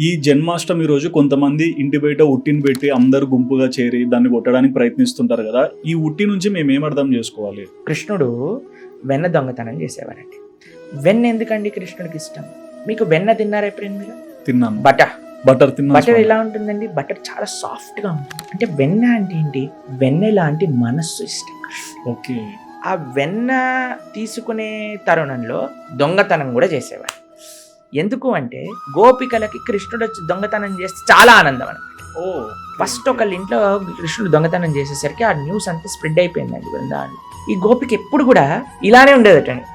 ఈ జన్మాష్టమి రోజు కొంతమంది ఇంటి బయట ఉట్టిని పెట్టి అందరు గుంపుగా చేరి దాన్ని కొట్టడానికి ప్రయత్నిస్తుంటారు కదా. ఈ ఉట్టి నుంచి మేము ఏం అర్థం చేసుకోవాలి? కృష్ణుడు వెన్న దొంగతనం చేసేవారండి. వెన్న ఎందుకండి కృష్ణుడికి ఇష్టం? మీకు వెన్న తిన్నారా ఎప్పుడైనా మీరు? తిన్నాను. బటర్ బటర్ తిన్నాను. బటర్. ఎలా ఉంటుందండి? బటర్ చాలా సాఫ్ట్గా ఉంటుంది. అంటే వెన్న అంటే ఏంటి? వెన్న లాంటి మనస్సు ఇష్టం ఓకే. ఆ వెన్న తీసుకునే తరుణంలో దొంగతనం కూడా చేసేవాడు ఎందుకు అంటే గోపికలకి కృష్ణుడు వచ్చి దొంగతనం చేస్తే చాలా ఆనందం అనమాట ఓ ఫస్ట్ ఒకళ్ళ ఇంట్లో కృష్ణుడు దొంగతనం చేసేసరికి ఆ న్యూస్ అంతా స్ప్రెడ్ అయిపోయిందండి బృందావనం. ఈ గోపిక ఎప్పుడు కూడా ఇలానే ఉండేదటండి.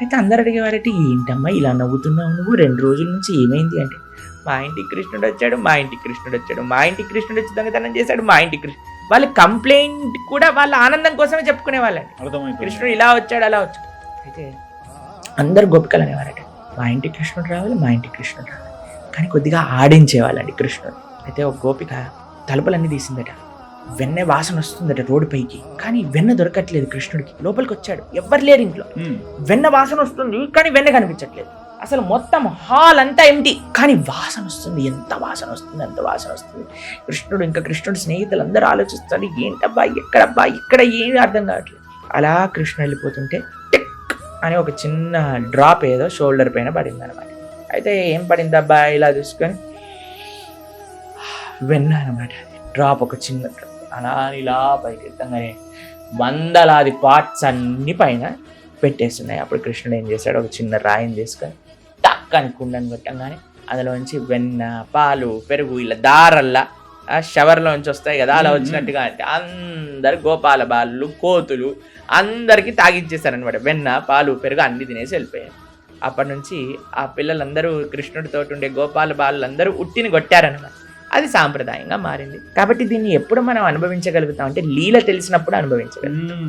అయితే అందరు అడిగేవారంటే ఏంటమ్మా ఇలా నవ్వుతున్నావు నువ్వు? రెండు రోజుల నుంచి ఏమైంది? అంటే మా ఇంటికి కృష్ణుడు వచ్చాడు మా ఇంటికి కృష్ణుడు వచ్చాడు మా ఇంటికి కృష్ణుడు వచ్చి దొంగతనం చేశాడు మా ఇంటికి కృష్ణుడు వాళ్ళ కంప్లైంట్ కూడా వాళ్ళ ఆనందం కోసమే చెప్పుకునే వాళ్ళండి కృష్ణుడు ఇలా వచ్చాడు అలా వచ్చాడు. అయితే అందరు గోపికలు అనేవారట. మా ఇంటికి కృష్ణుడు రావాలి మా ఇంటికి కృష్ణుడు రావాలి. కానీ కొద్దిగా ఆడించేవాళ్ళండి కృష్ణుడు. అయితే ఒక గోపిక తలుపులన్నీ తీసిందట. వెన్న వాసన వస్తుందట రోడ్డు పైకి. కానీ వెన్న దొరకట్లేదు కృష్ణుడికి. లోపలికి వచ్చాడు. ఎవ్వరు లేరు ఇంట్లో. వెన్న వాసన వస్తుంది కానీ వెన్న కనిపించట్లేదు. అసలు మొత్తం హాల్ అంతా ఎంటి కానీ వాసన వస్తుంది. ఎంత వాసన వస్తుంది ఎంత వాసన వస్తుంది. కృష్ణుడు ఇంకా కృష్ణుడి స్నేహితులు అందరూ ఆలోచిస్తారు. ఏంటబ్బా ఎక్కడబ్బా ఇక్కడ ఏమీ అర్థం కావట్లేదు. అలా కృష్ణ వెళ్ళిపోతుంటే అని ఒక చిన్న డ్రాప్ ఏదో షోల్డర్ పైన పడింది అనమాట అయితే ఏం పడిందబ్బా ఇలా చూసుకొని వెన్న అనమాట డ్రాప్ ఒక చిన్న డ్రాప్ అలా ఇలా పైకి ఎత్తంగానే వందలాది పార్ట్స్ అన్ని పైన పెట్టేస్తున్నాయి. అప్పుడు కృష్ణుడు ఏం చేశాడు? ఒక చిన్న రాయిని తీసుకొని టక్ అని కుండని కొట్టంగానే అందులోంచి వెన్న పాలు పెరుగు ఇలా దారల్లా షవర్లోంచి వస్తాయి కదా అలా. వచ్చినట్టుగా అంటే అందరు గోపాల బాలు కోతులు అందరికీ తాగిచ్చేసారనమాట వెన్న పాలు పెరుగు అన్ని తినేసి వెళ్ళిపోయారు. అప్పటి నుంచి ఆ పిల్లలందరూ కృష్ణుడితో ఉండే గోపాల బాలులందరూ ఉట్టిని కొట్టారనమాట అది సాంప్రదాయంగా మారింది. కాబట్టి దీన్ని ఎప్పుడు మనం అనుభవించగలుగుతాం అంటే లీల తెలిసినప్పుడు అనుభవించగలుగుతాం.